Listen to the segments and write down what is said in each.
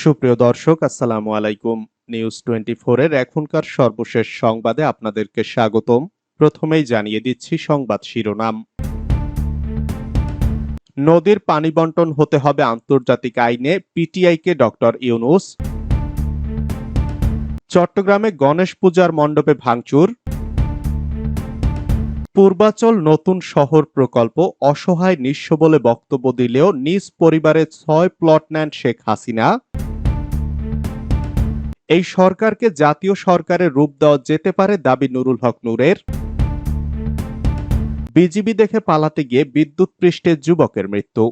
সুপ্রিয় দর্শক, আসসালামু আলাইকুম। নিউজ টোয়েন্টি এর এখনকার সর্বশেষ সংবাদে আপনাদেরকে স্বাগতম। প্রথমেই জানিয়ে দিচ্ছি সংবাদ শিরোনাম। নদীর পানি বন্টন হতে হবে আন্তর্জাতিক আইনে, পিটিআইকে ডক্টর ইউনুস। চট্টগ্রামে গণেশ পূজার মণ্ডপে ভাঙচুর। পূর্বাচল নতুন শহর প্রকল্প অসহায় নিঃস্ব বলে বক্তব্য দিলেও নিজ পরিবারের ছয় প্লট নেন শেখ হাসিনা। এই সরকারকে জাতীয় সরকারের রূপ দেওয়া যেতে পারে দাবি নুরুল হক নূরের। বিজিবি দেখে পালাতে গিয়ে বিদ্যুৎ পৃষ্ঠে যুবকের মৃত্যু।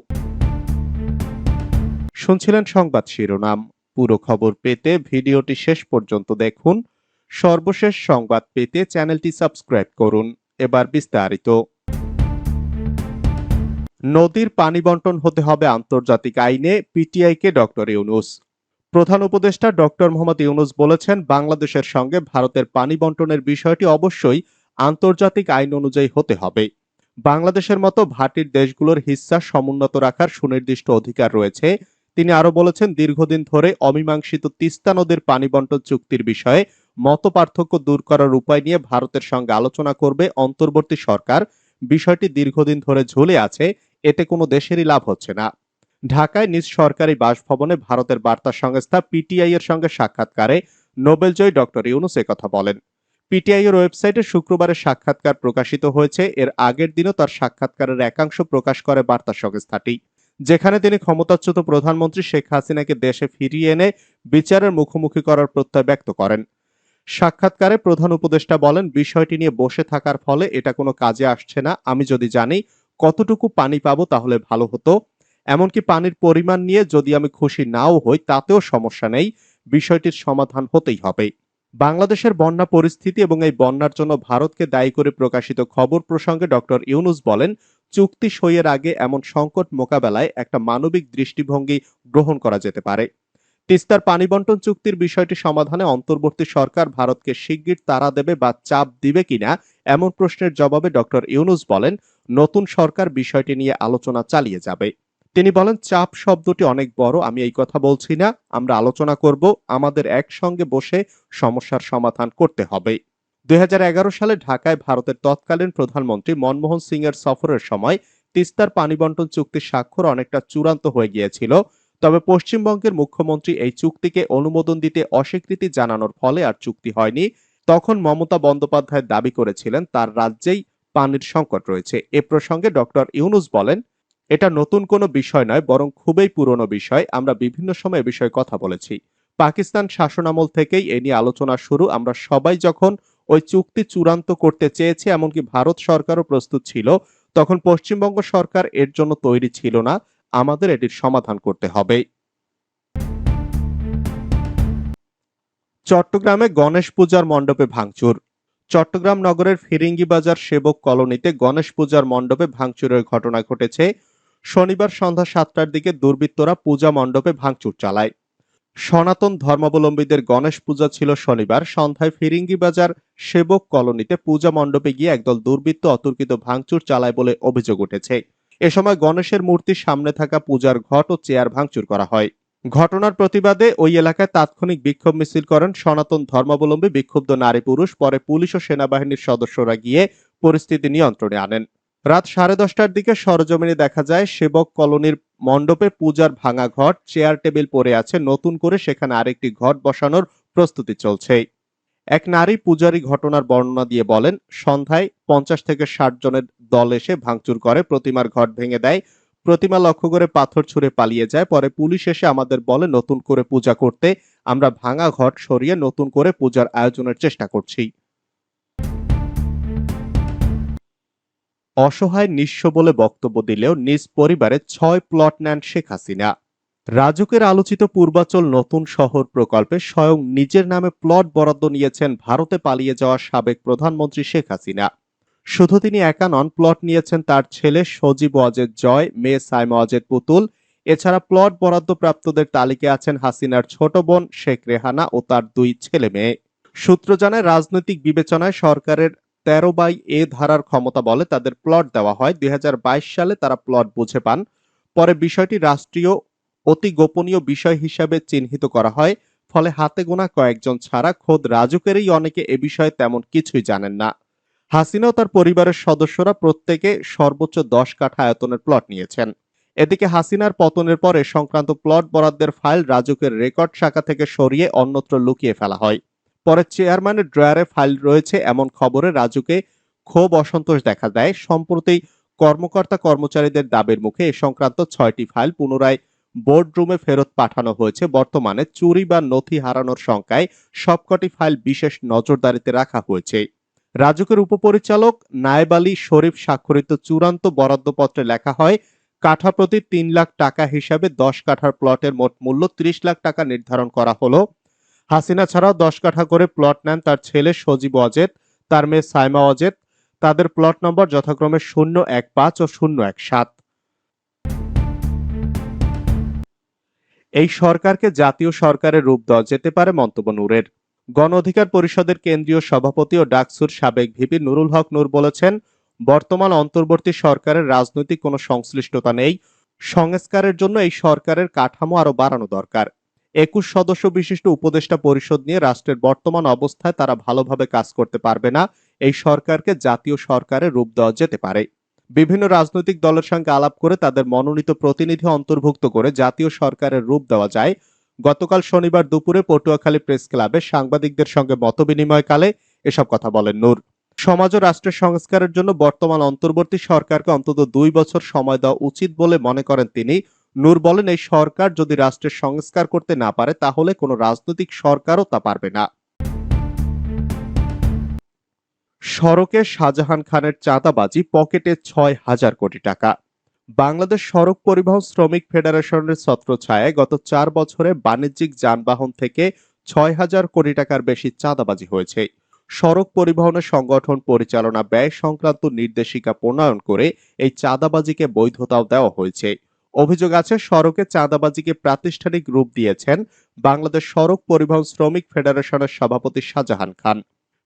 শুনছিলেন সংবাদ শিরোনাম। পুরো খবর পেতে ভিডিওটি শেষ পর্যন্ত দেখুন। সর্বশেষ সংবাদ পেতে চ্যানেলটি সাবস্ক্রাইব করুন। এবার বিস্তারিত। নদীর পানি বন্টন হতে হবে আন্তর্জাতিক আইনে, পিটিআইকে ডক্টর ইউনুস। প্রধান উপদেষ্টা ডক্টর মোহাম্মদ ইউনুস বলেছেন, বাংলাদেশের সঙ্গে ভারতের পানি বন্টনের বিষয়টি অবশ্যই আন্তর্জাতিক আইন অনুযায়ী হতে হবে। বাংলাদেশের মতো ভাটির দেশগুলোর হিস্সা সমুন্নত রাখার সুনির্দিষ্ট অধিকার রয়েছে। তিনি আরও বলেছেন, দীর্ঘদিন ধরে অমীমাংসিত তিস্তা নদীর পানি বন্টন চুক্তির বিষয়ে মত পার্থক্য দূর করার উপায় নিয়ে ভারতের সঙ্গে আলোচনা করবে অন্তর্বর্তী সরকার। বিষয়টি দীর্ঘদিন ধরে ঝুলে আছে, এতে কোনো দেশেরই লাভ হচ্ছে না। ঢাকায় নিজ সরকারি বাসভবনে ভারতের বার্তা সংস্থা পিটিআই এর সঙ্গে সাক্ষাৎকারে নোবেলজয়ী ডক্টর ইউনুস কথা বলেন। পিটিআই এর ওয়েবসাইটে শুক্রবারের সাক্ষাৎকার প্রকাশিত হয়েছে। এর আগের দিনও তার সাক্ষাৎকারের একাংশ প্রকাশ করে বার্তা সংস্থাটি। যেখানে তিনি ক্ষমতাচ্যুত প্রধানমন্ত্রী শেখ হাসিনাকে দেশে ফিরিয়ে এনে বিচারের মুখোমুখি করার প্রত্যয় ব্যক্ত করেন। সাক্ষাৎকারে প্রধান উপদেষ্টা বলেন, বিষয়টি নিয়ে বসে থাকার ফলে এটা কোনো কাজে আসছে না। আমি যদি জানি কতটুকু পানি পাবো তাহলে ভালো হতো। এমনকি পানির পরিমাণ নিয়ে যদি আমি খুশি নাও হই, তাতেও সমস্যা নেই। বিষয়টির সমাধান হতেই হবে। বাংলাদেশের বন্যা পরিস্থিতি এবং এই বন্যার জন্য ভারতকে দায়ী করে প্রকাশিত খবর প্রসঙ্গে ডক্টর ইউনুস বলেন, চুক্তি সইয়ের আগে এমন সংকট মোকাবেলায় একটা মানবিক দৃষ্টিভঙ্গি গ্রহণ করা যেতে পারে। তিস্তার পানি বন্টন চুক্তির বিষয়টি সমাধানে অন্তর্বর্তী সরকার ভারতকে শিগগির তারা দেবে বা চাপ দিবে কিনা এমন প্রশ্নের জবাবে ডক্টর ইউনুস বলেন, নতুন সরকার বিষয়টি নিয়ে আলোচনা চালিয়ে যাবে। তিনি বলেন, চাপ শব্দটি অনেক বড়, আমি এই কথা বলছি না। আমরা আলোচনা করব, আমাদের একসঙ্গে বসে সমস্যার সমাধান করতে হবে। দুই হাজার এগারো সালে ঢাকায় ভারতের তৎকালীন প্রধানমন্ত্রী মনমোহন সিং এর সফরের সময় তিস্তার পানি বন্টন চুক্তির স্বাক্ষর অনেকটা চূড়ান্ত হয়ে গিয়েছিল। তবে পশ্চিমবঙ্গের মুখ্যমন্ত্রী এই চুক্তিকে অনুমোদন দিতে অস্বীকৃতি জানানোর ফলে আর চুক্তি হয়নি। তখন মমতা বন্দ্যোপাধ্যায় দাবি করেছিলেন, তার রাজ্যেই পানির সংকট রয়েছে। এ প্রসঙ্গে ডক্টর ইউনুস বলেন এটা নতুন কোনো বিষয় নয়, বরং খুবই পুরনো বিষয়। আমরা বিভিন্ন সময় এ বিষয়ে কথা বলেছি। পাকিস্তান শাসনামল থেকেই এ নিয়ে আলোচনা শুরু। আমরা সবাই যখন ওই চুক্তি চূড়ান্ত করতে চেয়েছে, এমনকি ভারত সরকারও প্রস্তুত ছিল, তখন পশ্চিমবঙ্গ সরকার এর জন্য তৈরি ছিল না। আমাদের এটির সমাধান করতে হবে। চট্টগ্রামে গণেশ পূজার মণ্ডপে ভাঙচুর। চট্টগ্রাম নগরের ফিরিঙ্গি বাজার সেবক কলোনিতে গণেশ পূজার মণ্ডপে ভাঙচুরের ঘটনা ঘটেছে। শনিবার সন্ধ্যা সাতটার দিকে দুর্বৃত্তরা পূজা মণ্ডপে ভাঙচুর চালায়। সনাতন ধর্মাবলম্বীদের গণেশ পূজা ছিল শনিবার, সন্ধ্যায় ফিরিঙ্গি বাজার সেবক কলোনিতে পূজা মণ্ডপে গিয়ে একদল দুর্বৃত্ত অতর্কিত ভাঙচুর চালায় বলে অভিযোগ উঠেছে। এ সময় গণেশের মূর্তির সামনে থাকা পূজার ঘট ও চেয়ার ভাঙচুর করা হয়। ঘটনার প্রতিবাদে ওই এলাকায় তাৎক্ষণিক বিক্ষোভ মিছিল করেন সনাতন ধর্মাবলম্বী বিক্ষুব্ধ নারী পুরুষ, পরে পুলিশ ও সেনাবাহিনীর সদস্যরা গিয়ে পরিস্থিতি নিয়ন্ত্রণে আনেন। রাত সাড়ে দশটার দিকে সরজমিনে দেখা যায় সেবক কলোনির মণ্ডপে পূজার ভাঙা ঘট চেয়ার টেবিল পড়ে আছে, নতুন করে সেখানে আরেকটি ঘট বসানোর প্রস্তুতি চলছে। এক নারী পূজারী ঘটনার বর্ণনা দিয়ে বলেন, সন্ধ্যায় পঞ্চাশ থেকে ষাট জনের দল এসে ভাঙচুর করে, প্রতিমার ঘট ভেঙে দেয়, প্রতিমা লক্ষ্য করে পাথর ছুঁড়ে পালিয়ে যায়, পরে পুলিশ এসে আমাদের বলে, নতুন করে পূজা করতে আমরা ভাঙা ঘট সরিয়ে নতুন করে পূজার আয়োজনের চেষ্টা করছি। অসহায় নিঃস্ব বলে বক্তব্য দিলেও নিজ পরিবারে ছয় প্লট নেন শেখ হাসিনা। রাজুকের আলোচিত পূর্বাচল নতুন শহর প্রকল্পে স্বয়ং নিজের নামে প্লট বরাদ্দ নিয়েছেন ভারতে পালিয়ে যাওয়া সাবেক প্রধানমন্ত্রী শেখ হাসিনা। শুধু তিনি একা নন, প্লট নিয়েছেন তার ছেলে সজীব ওয়াজেদ জয়, মেয়ে সাইমা ওয়াজেদ পুতুল। এছাড়া প্লট বরাদ্দ প্রাপ্তদের তালিকায় আছেন হাসিনার ছোট বোন শেখ রেহানা ও তার দুই ছেলে মেয়ে। সূত্র জানায়, রাজনৈতিক বিবেচনায় সরকারের তেরো বাই এ ধারার ক্ষমতা বলে তাদের প্লট দেওয়া হয়। দুই হাজার বাইশ সালে তারা প্লট বুঝে পান। পরে বিষয়টি রাষ্ট্রীয় অতি গোপনীয় বিষয় হিসাবে চিহ্নিত করা হয়। ফলে হাতে গোনা কয়েকজন ছাড়া খোদ রাজুকেরই অনেকে এ বিষয়ে তেমন কিছুই জানেন না। হাসিনা তার পরিবারের সদস্যরা প্রত্যেকে সর্বোচ্চ দশ কাঠা আয়তনের প্লট নিয়েছেন। এদিকে হাসিনার পতনের পরে সংক্রান্ত প্লট বরাদ্দের ফাইল রাজুকের রেকর্ড শাখা থেকে সরিয়ে অন্যত্র লুকিয়ে ফেলা হয়। পরে চেয়ারম্যানের ড্রয়ারে ফাইল রয়েছে এমন খবরে রাজুকে ক্ষোভ অসন্তোষ দেখা দেয়। সম্প্রতি কর্মকর্তা কর্মচারীদের দাবির মুখে এ সংক্রান্ত ছয়টি ফাইল পুনরায় বোর্ড রুমে ফেরত পাঠানো হয়েছে। বর্তমানে চুরি বা নথি হারানোর সংখ্যায় সবকটি ফাইল বিশেষ নজরদারিতে রাখা হয়েছে। রাজুকের উপপরিচালক নায়েব আলী শরীফ স্বাক্ষরিত চূড়ান্ত বরাদ্দপত্রে লেখা হয় কাঠা প্রতি তিন লাখ টাকা হিসাবে দশ কাঠার প্লটের মোট মূল্য ত্রিশ লাখ টাকা নির্ধারণ করা হলো। হাসিনা ছাড়াও দশ কাঠা করে প্লট নেন তার ছেলে সজীব অজেদ তার মেয়ে সাইমা অজেদ তাদের প্লট নম্বর যথাক্রমে শূন্য এক পাঁচ ও শূন্য এক সাত। এই সরকারকে জাতীয় সরকারের রূপ দেওয়া যেতে পারে মন্তব্য নূরের। গণ অধিকার পরিষদের কেন্দ্রীয় সভাপতি ও ডাকসুর সাবেক ভিপি নুরুল হক নূর বলেছেন, বর্তমান অন্তর্বর্তী সরকারের রাজনৈতিক কোনো সংশ্লিষ্টতা নেই। সংস্কারের জন্য এই সরকারের কাঠামো আরও বাড়ানো দরকার। একুশ সদস্য বিশিষ্ট উপদেষ্টা পরিষদ নিয়ে রাষ্ট্রের বর্তমান অবস্থায় তারা ভালোভাবে কাজ করতে পারবে না। এই সরকারকে জাতীয় সরকারের রূপ দেওয়া যেতে পারে। বিভিন্ন রাজনৈতিক দলের সঙ্গে আলাপ করে তাদের মনোনীত প্রতিনিধি অন্তর্ভুক্ত করে জাতীয় সরকারের রূপ দেওয়া যায়। গতকাল শনিবার দুপুরে পটুয়াখালী প্রেস ক্লাবে সাংবাদিকদের সঙ্গে মতবিনিময়কালে এসব কথা বলেন নূর। সমাজ ও রাষ্ট্রের সংস্কারের জন্য বর্তমান অন্তর্বর্তী সরকারকে অন্তত দুই বছর সময় দেওয়া উচিত বলে মনে করেন তিনি। নূর বলেন, এই সরকার যদি রাষ্ট্রের সংস্কার করতে না পারে, তাহলে কোনো রাজনৈতিক সরকারও তা পারবে না। সড়কে শাহজাহান খানের চাঁদাবাজি পকেটে ছয় হাজার কোটি টাকা। বাংলাদেশ সড়ক পরিবহন শ্রমিক ফেডারেশনের ছত্রছায়ায় গত চার বছরে বাণিজ্যিক যানবাহন থেকে ছয় হাজার কোটি টাকার বেশি চাঁদাবাজি হয়েছে। সড়ক পরিবহনের সংগঠন পরিচালনা ব্যয় সংক্রান্ত নির্দেশিকা প্রণয়ন করে এই চাঁদাবাজিকে বৈধতাও দেওয়া হয়েছে। অভিযোগ আছে, সড়কে চাঁদাবাজিকে প্রাতিষ্ঠানিক রূপ দিয়েছেন বাংলাদেশ সড়ক পরিবহন শ্রমিক ফেডারেশনের সভাপতি শাহজাহান খান।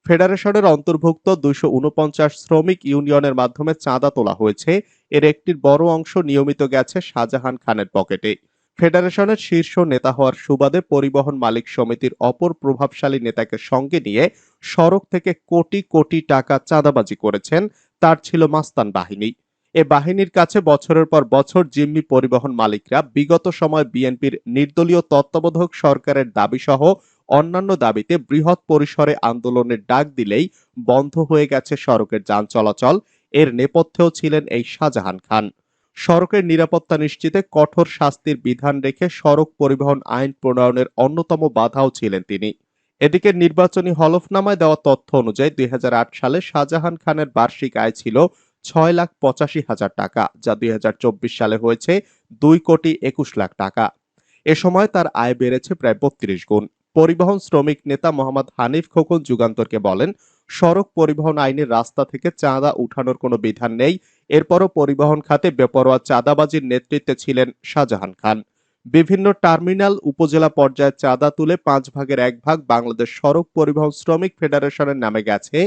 ফেডারেশনের অন্তর্ভুক্ত দুইশো উনপঞ্চাশ শ্রমিক ইউনিয়নের মাধ্যমে চাঁদা তোলা হয়েছে। এর একটির বড় অংশ নিয়মিত গেছে শাহজাহান খানের পকেটে। ফেডারেশনের শীর্ষ নেতা হওয়ার সুবাদে পরিবহন মালিক সমিতির অপর প্রভাবশালী নেতাকে সঙ্গে নিয়ে সড়ক থেকে কোটি কোটি টাকা চাঁদাবাজি করেছেন, তার ছিল মাস্তান বাহিনী। এ বাহিনীর কাছে বছরের পর বছর জিম্মি পরিবহন মালিকরা, বিগত সময় বিএনপির নির্দলীয় তত্ত্বাবধায়ক সরকারের দাবিসহ অন্যান্য দাবিতে বৃহৎ পরিসরে আন্দোলনের ডাক দিলেই বন্ধ হয়ে গেছে সড়কের যান চলাচল। এর নেপথ্যেও ছিলেন এই শাহজাহান খান। সড়কের নিরাপত্তা নিশ্চিতে কঠোর শাস্তির বিধান রেখে সড়ক পরিবহন আইন প্রণয়নের অন্যতম বাধাও ছিলেন তিনি। এদিকে নির্বাচনী হলফনামায় দেওয়া তথ্য অনুযায়ী দুই হাজার আট সালে শাহজাহান খানের বার্ষিক আয় ছিল ছয় লাখ পঁচাশি হাজার টাকা, যা দুই হাজার চব্বিশ সালে হয়েছে দুই কোটি একুশ লাখ টাকা। এ সময় তার আয় বেড়েছে প্রায় বত্রিশ গুণ। পরিবহন শ্রমিক নেতা মোহাম্মদ হানিফ খোকন যুগান্তরকে বলেন, সড়ক পরিবহন আইনের রাস্তা থেকে চাঁদা উঠানোর কোনো বিধান নেই। এরপরও পরিবহন খাতে বেপরোয়া চাঁদাবাজির নেতৃত্বে ছিলেন শাহজাহান খান। বিভিন্ন টার্মিনাল উপজেলা পর্যায়ে চাঁদা তুলে পাঁচ ভাগের এক ভাগ বাংলাদেশ সড়ক পরিবহন শ্রমিক ফেডারেশনের নামে গেছে।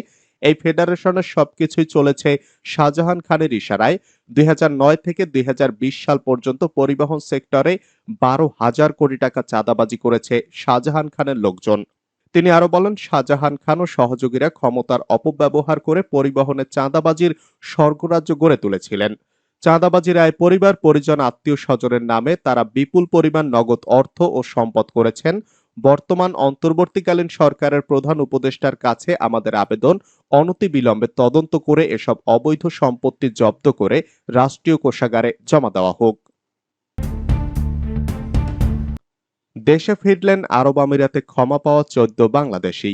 এই ফেডারেশনের সবকিছুই চলেছে শাহজাহান খানের ইশারায়। দুই হাজার নয় থেকে দুই হাজার বিশ সাল পর্যন্ত পরিবহন সেক্টরে বারো হাজার কোটি টাকা চাঁদাবাজি করেছে শাহজাহান খানের লোকজন। তিনি আরও বলেন, শাহজাহান খান ও সহযোগীরা ক্ষমতার অপব্যবহার করে পরিবহনে চাঁদাবাজির স্বর্গরাজ্য গড়ে তুলেছিলেন। চাঁদাবাজির আয় পরিবার, পরিজন আত্মীয় স্বজনের নামে তারা বিপুল পরিমাণ নগদ অর্থ ও সম্পদ করেছেন। বর্তমান অন্তর্বর্তীকালীন সরকারের প্রধান উপদেষ্টার কাছে আমাদের আবেদন, অনতিবিলম্বে তদন্ত করে এসব অবৈধ সম্পত্তি জব্দ করে রাষ্ট্রীয় কোষাগারে জমা দেওয়া হোক। দেশে ফিরলেন আরব আমিরাতে ক্ষমা পাওয়া চোদ্দ বাংলাদেশি।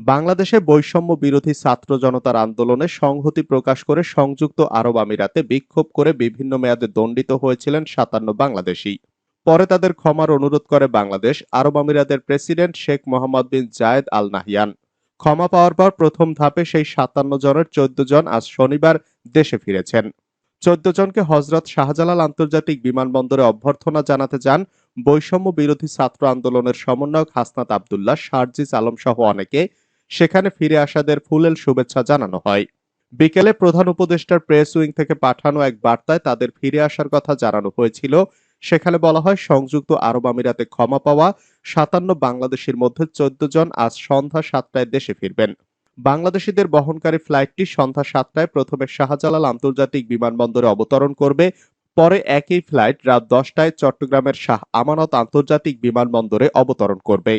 বাংলাদেশে বৈষম্য বিরোধী ছাত্র জনতার আন্দোলনে সংহতি প্রকাশ করে সংযুক্ত আরব আমিরাতে বিক্ষোভ করে বিভিন্ন মেয়াদে দণ্ডিত হয়েছিলেন সাতান্ন বাংলাদেশি। পরে তাদের ক্ষমার অনুরোধ করে বাংলাদেশ, আরব আমিরাতের president Sheikh Mohammed bin Zayed Al Nahyan. ক্ষমা পাওয়ার পর প্রথম ধাপে সেই সাতান্ন জনের চোদ্দ জন আজ শনিবার দেশে ফিরেছেন। চোদ্দ জনকে হজরত শাহজালাল আন্তর্জাতিক বিমানবন্দরে অভ্যর্থনা জানাতে যান বৈষম্য বিরোধী ছাত্র আন্দোলনের সমন্বয়ক হাসনাত আবদুল্লাহ শারজিস আলম সহ অনেকে। সেখানে ফিরে আসাদের ফুলেল শুভেচ্ছা জানানো হয়। বিকেলে প্রধান উপদেষ্টার প্রেস উইং থেকে পাঠানো এক বার্তায় তাদের ফিরে আসার কথা জানানো হয়েছিল সেখানে বলা হয়, সংযুক্ত আরব আমিরাতে ক্ষমা পাওয়া সাতান্ন বাংলাদেশের মধ্যে চোদ্দ জন আজ সন্ধ্যা সাতটায় দেশে ফিরবেন। বাংলাদেশিদের বহনকারী ফ্লাইটটি সন্ধ্যা সাতটায় প্রথমে শাহজালাল আন্তর্জাতিক বিমানবন্দরে অবতরণ করবে, পরে একই ফ্লাইট রাত দশটায় চট্টগ্রামের শাহ আমানত আন্তর্জাতিক বিমানবন্দরে অবতরণ করবে।